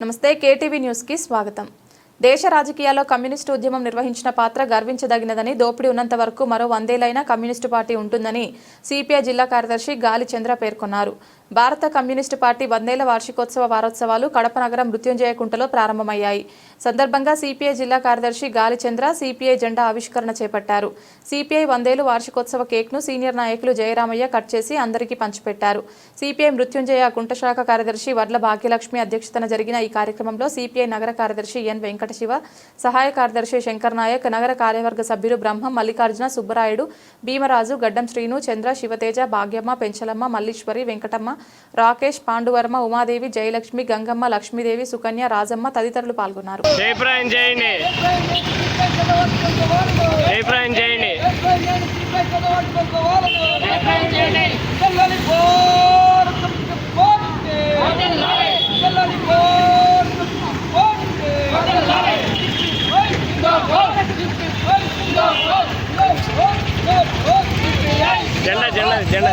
నమస్తే కేటీవీ న్యూస్కి స్వాగతం. దేశ రాజకీయాల్లో కమ్యూనిస్టు ఉద్యమం నిర్వహించిన పాత్ర గర్వించదగినదని దోపిడీ ఉన్నంత వరకు మరో వందేలైనా కమ్యూనిస్టు పార్టీ ఉంటుందని సిపిఐ జిల్లా కార్యదర్శి గాలి చంద్ర పేర్కొన్నారు. భారత కమ్యూనిస్టు పార్టీ వందేళ్ళ వార్షికోత్సవ వారోత్సవాలు కడప నగరం మృత్యుంజయ కుంటలో ప్రారంభమయ్యాయి. సందర్భంగా సిపిఐ జిల్లా కార్యదర్శి గాలిచంద్ర సిపిఐ జెండా ఆవిష్కరణ చేపట్టారు. సిపిఐ వందేలు వార్షికోత్సవ కేక్ను సీనియర్ నాయకులు జయరామయ్య కట్ చేసి అందరికీ పంచిపెట్టారు. సిపిఐ మృత్యుంజయ కుంట శాఖ కార్యదర్శి వడ్ల భాగ్యలక్ష్మి అధ్యక్షతన జరిగిన ఈ కార్యక్రమంలో సిపిఐ నగర కార్యదర్శి ఎన్ వెంకటశివ సహాయ కార్యదర్శి శంకర్ నాయక్ నగర కార్యవర్గ సభ్యులు బ్రహ్మం మల్లికార్జున సుబ్బరాయుడు భీమరాజు గడ్డం శ్రీను చంద్ర శివతేజ భాగ్యమ్మ పెంచలమ్మ మల్లీశ్వరి వెంకటమ్మ రాకేష్ పాండువర్మ ఉమాదేవి జయలక్ష్మి గంగమ్మ లక్ష్మీదేవి సుకన్య రాజమ్మ తదితరులు పాల్గొన్నారు. జెండా జెండా జెండా.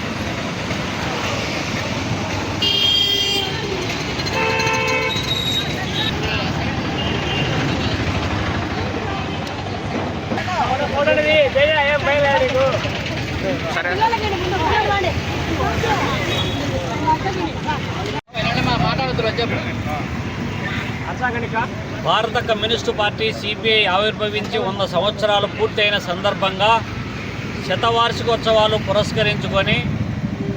భారత కమ్యూనిస్టు పార్టీ సిపిఐ ఆవిర్భవించి వంద సంవత్సరాలు పూర్తయిన సందర్భంగా శతవార్షికోత్సవాలు పురస్కరించుకొని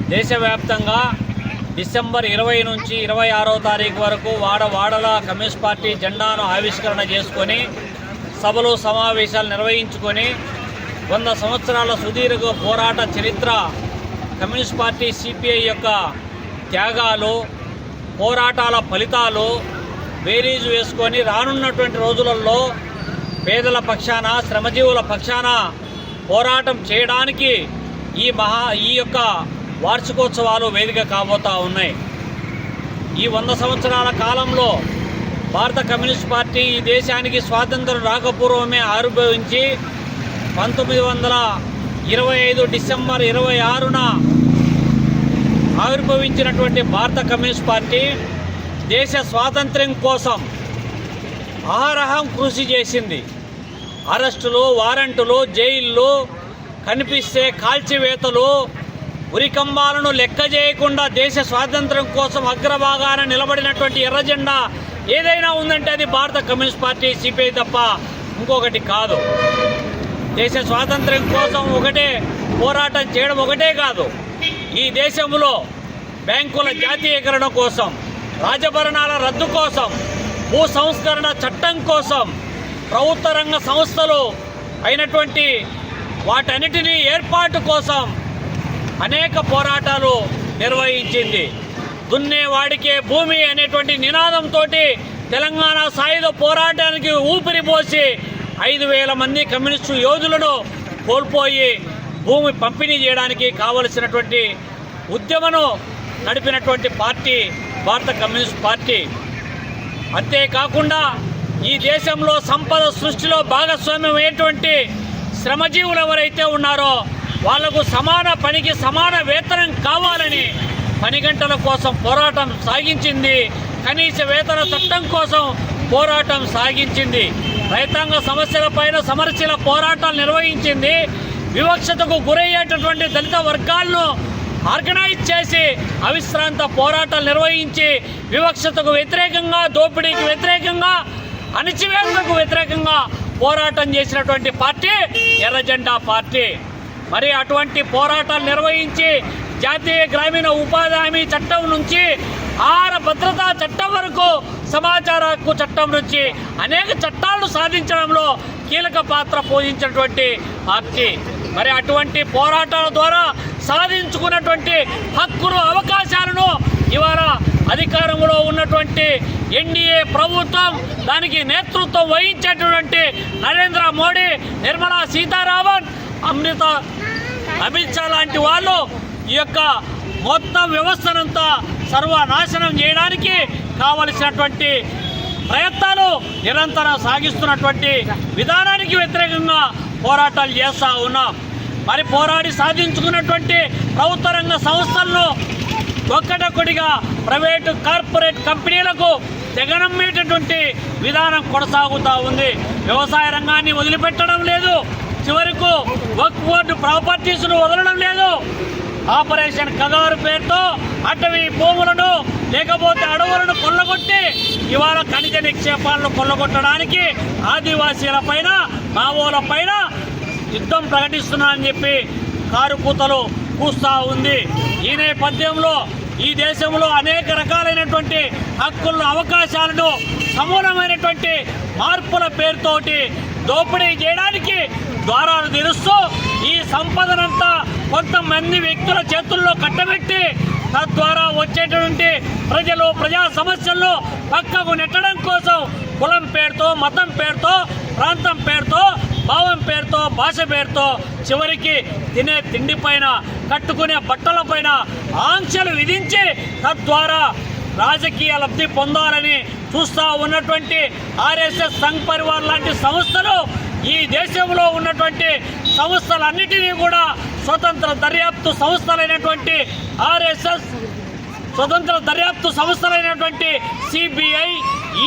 దేశవ్యాప్తంగా డిసెంబర్ ఇరవై నుంచి ఇరవై ఆరో తారీఖు వరకు వాడవాడల కమ్యూనిస్ట్ పార్టీ జెండాను ఆవిష్కరణ చేసుకొని సభలు సమావేశాలు నిర్వహించుకొని వంద సంవత్సరాల సుదీర్ఘ పోరాట చరిత్ర కమ్యూనిస్ట్ పార్టీ సిపిఐ యొక్క త్యాగాలు పోరాటాల ఫలితాలు బేరీజు వేసుకొని రానున్నటువంటి రోజులలో పేదల పక్షాన శ్రమజీవుల పక్షాన పోరాటం చేయడానికి ఈ మహా ఈ యొక్క వార్షికోత్సవాలు వేదిక కాబోతా ఉన్నాయి. ఈ వంద సంవత్సరాల కాలంలో భారత కమ్యూనిస్ట్ పార్టీ ఈ దేశానికి స్వాతంత్రం రాకపూర్వమే ఆవిర్భవించి పంతొమ్మిది వందల ఇరవై ఐదు డిసెంబర్ ఇరవై ఆరున ఆవిర్భవించినటువంటి భారత కమ్యూనిస్ట్ పార్టీ దేశ స్వాతంత్ర్యం కోసం ఆహారహం కృషి చేసింది. అరెస్టులు వారెంటులు జైళ్ళు కనిపిస్తే కాల్చివేతలు ఉరికంబాలను లెక్క చేయకుండా దేశ స్వాతంత్ర్యం కోసం అగ్రభాగాన నిలబడినటువంటి ఎర్రజెండా ఏదైనా ఉందంటే అది భారత కమ్యూనిస్ట్ పార్టీ సిపిఐ తప్ప ఇంకొకటి కాదు. దేశ స్వాతంత్ర్యం కోసం ఒకటే పోరాటం చేయడం ఒకటే కాదు. ఈ దేశంలో బ్యాంకుల జాతీయకరణ కోసం రాజభరణాల రద్దు కోసం భూ సంస్కరణ చట్టం కోసం ప్రభుత్వ రంగ సంస్థలు అయినటువంటి వాటన్నిటినీ ఏర్పాటు కోసం అనేక పోరాటాలు నిర్వహించింది. దున్నేవాడికే భూమి అనేటువంటి నినాదంతో తెలంగాణ సాయుధ పోరాటానికి ఊపిరి పోసి ఐదు వేల మంది కమ్యూనిస్టు యోధులను కోల్పోయి భూమి పంపిణీ చేయడానికి కావలసినటువంటి ఉద్యమను నడిపినటువంటి పార్టీ భారత కమ్యూనిస్ట్ పార్టీ. అంతేకాకుండా ఈ దేశంలో సంపద సృష్టిలో భాగస్వామ్యం అయ్యేటువంటి శ్రమజీవులు ఎవరైతే ఉన్నారో వాళ్ళకు సమాన పనికి సమాన వేతనం కావాలని పని గంటల కోసం పోరాటం సాగించింది. కనీస వేతన చట్టం కోసం పోరాటం సాగించింది. రైతాంగ సమస్యలపైన సమరశీల పోరాటాలు నిర్వహించింది. వివక్షతకు గురయ్యేటటువంటి దళిత వర్గాలను ఆర్గనైజ్ చేసి అవిశ్రాంత పోరాటాలు నిర్వహించి వివక్షతకు వ్యతిరేకంగా దోపిడీకి వ్యతిరేకంగా అణచివేతకు వ్యతిరేకంగా పోరాటం చేసినటువంటి పార్టీ ఎర్రజెండా పార్టీ. మరి అటువంటి పోరాటాలు నిర్వహించి జాతీయ గ్రామీణ ఉపాధి హామీ చట్టం నుంచి ఆహార భద్రతా చట్టం వరకు సమాచార హక్కు చట్టం నుంచి అనేక చట్టాలను సాధించడంలో కీలక పాత్ర పోషించినటువంటి పార్టీ. మరి అటువంటి పోరాటాల ద్వారా సాధించుకున్నటువంటి హక్కులు అవకాశాలను ఇవాళ అధికారంలో ఉన్నటువంటి ఎన్డీఏ ప్రభుత్వం దానికి నేతృత్వం వహించేటటువంటి నరేంద్ర మోడీ నిర్మలా సీతారామన్ అమృత అమిత్ షా లాంటి వాళ్ళు ఈ యొక్క మొత్తం వ్యవస్థనంతా సర్వనాశనం చేయడానికి కావలసినటువంటి ప్రయత్నాలు నిరంతరం సాగిస్తున్నటువంటి విధానానికి వ్యతిరేకంగా పోరాటాలు చేస్తూ ఉన్నాం. మరి పోరాడి సాధించుకున్నటువంటి ప్రభుత్వ రంగ సంస్థలను ఒక్కటొక్కటిగా ప్రైవేటు కార్పొరేట్ కంపెనీలకు తెగనమ్మేటటువంటి విధానం కొనసాగుతూ ఉంది. వ్యవసాయ రంగాన్ని వదిలిపెట్టడం లేదు. చివరకు వర్క్ బోర్డు ప్రాపర్టీస్ను వదలడం లేదు. ఆపరేషన్ కగారు పేరుతో అటవీ భూములను లేకపోతే అడవులను కొల్లగొట్టి ఇవాళ ఖనిజ నిక్షేపాలను కొల్లగొట్టడానికి ఆదివాసీల పైన మావోల పైన యుద్ధం ప్రకటిస్తున్నానని చెప్పి కారు కూతలు కూస్తా ఉంది. ఈ నేపథ్యంలో ఈ దేశంలో అనేక రకాలైనటువంటి హక్కులను అవకాశాలను సమూలమైనటువంటి మార్పుల పేరుతోటి దోపిడీ చేయడానికి ద్వారాలు తెరుస్తూ ఈ సంపదన కొంతమంది వ్యక్తుల చేతుల్లో కట్టబెట్టి తద్వారా వచ్చేటటువంటి ప్రజలు ప్రజా సమస్యలను పక్కకు నెట్టడం కోసం కులం పేరుతో మతం పేరుతో ప్రాంతం పేరుతో భావం పేరుతో భాష పేరుతో చివరికి తినే తిండి పైన కట్టుకునే బట్టల పైన ఆంక్షలు విధించి తద్వారా రాజకీయ లబ్ధి పొందాలని చూస్తా ఉన్నటువంటి ఆర్ఎస్ఎస్ సంఘ్ పరివార్ లాంటి సంస్థలు ఈ దేశంలో ఉన్నటువంటి సంస్థలన్నిటినీ కూడా స్వతంత్ర దర్యాప్తు సంస్థలైనటువంటి ఆర్ఎస్ఎస్ స్వతంత్ర దర్యాప్తు సంస్థలైనటువంటి సిబిఐ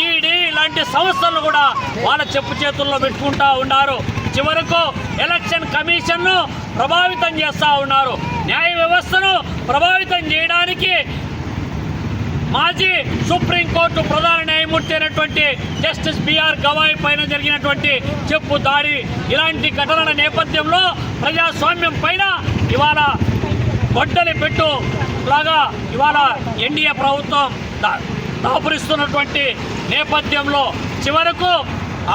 ఈడీ లాంటి సంస్థలను కూడా వాళ్ళ చెప్పు చేతుల్లో పెట్టుకుంటా ఉన్నారు. చివరకు ఎలక్షన్ కమిషన్ను ప్రభావితం చేస్తూ ఉన్నారు. న్యాయ వ్యవస్థను ప్రభావితం చేయడానికి మాజీ సుప్రీంకోర్టు ప్రధాన న్యాయమూర్తి అయినటువంటి జస్టిస్ బిఆర్ గవాయ్ పైన జరిగినటువంటి చెప్పు దాడి ఇలాంటి ఘటనల నేపథ్యంలో ప్రజాస్వామ్యం పైన ఇవాళ గొడ్డలి పెట్టు లాగా ఇవాళ ఎన్డీఏ ప్రభుత్వం దాపురిస్తున్నటువంటి నేపథ్యంలో చివరకు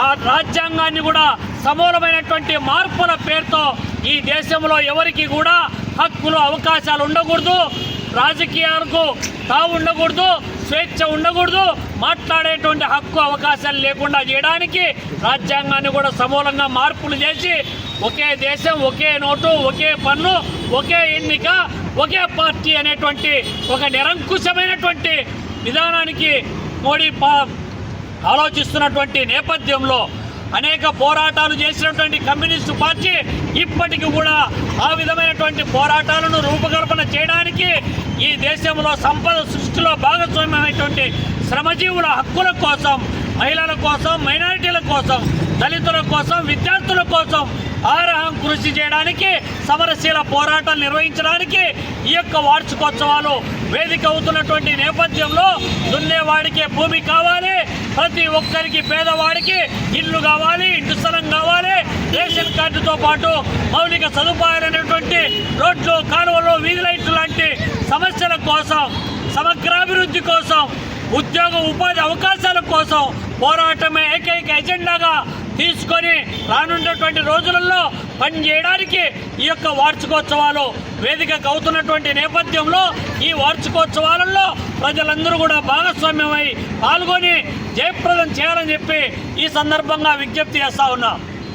ఆ రాజ్యాంగాన్ని కూడా సమూలమైనటువంటి మార్పుల పేరుతో ఈ దేశంలో ఎవరికి కూడా హక్కులు అవకాశాలు ఉండకూడదు. రాజకీయాలకు తావు ఉండకూడదు స్వేచ్ఛ ఉండకూడదు మాట్లాడేటువంటి హక్కు అవకాశాలు లేకుండా చేయడానికి రాజ్యాంగాన్ని కూడా సమూలంగా మార్పులు చేసి ఒకే దేశం ఒకే నోటు ఒకే పన్ను ఒకే ఎన్నిక ఒకే పార్టీ అనేటువంటి ఒక నిరంకుశమైనటువంటి విధానానికి మోడీ ఆలోచిస్తున్నటువంటి నేపథ్యంలో అనేక పోరాటాలు చేసినటువంటి కమ్యూనిస్టు పార్టీ ఇప్పటికి కూడా ఆ విధమైనటువంటి పోరాటాలను రూపకల్పన చేయడానికి ఈ దేశంలో సంపద సృష్టిలో భాగస్వామ్యమైనటువంటి శ్రమజీవుల హక్కుల కోసం మహిళల కోసం మైనారిటీల కోసం దళితుల కోసం విద్యార్థుల కోసం ఆరహం కృషి చేయడానికి సమరశీల పోరాటాలు నిర్వహించడానికి ఈ యొక్క వార్షికోత్సవాలు వేదిక అవుతున్నటువంటి నేపథ్యంలో దున్నేవాడికి భూమి కావాలి ప్రతి ఒక్కరికి పేదవాడికి ఇల్లు కావాలి ఇంటి స్థలం కావాలి రేషన్ కార్డుతో పాటు మౌలిక సదుపాయాలైనటువంటి రోడ్లు కాలువలు వీధి లైట్లు లాంటి సమస్యల కోసం సమగ్రాభివృద్ధి కోసం ఉద్యోగ ఉపాధి అవకాశాల కోసం పోరాటమే ఏకైక ఎజెండాగా తీసుకొని రానున్నటువంటి రోజులలో పనిచేయడానికి ఈ యొక్క వార్షికోత్సవాలు వేదికకు అవుతున్నటువంటి నేపథ్యంలో ఈ వార్షికోత్సవాలలో ప్రజలందరూ కూడా భాగస్వామ్యమై పాల్గొని జయప్రదం చేయాలని చెప్పి ఈ సందర్భంగా విజ్ఞప్తి చేస్తా ఉన్నాం.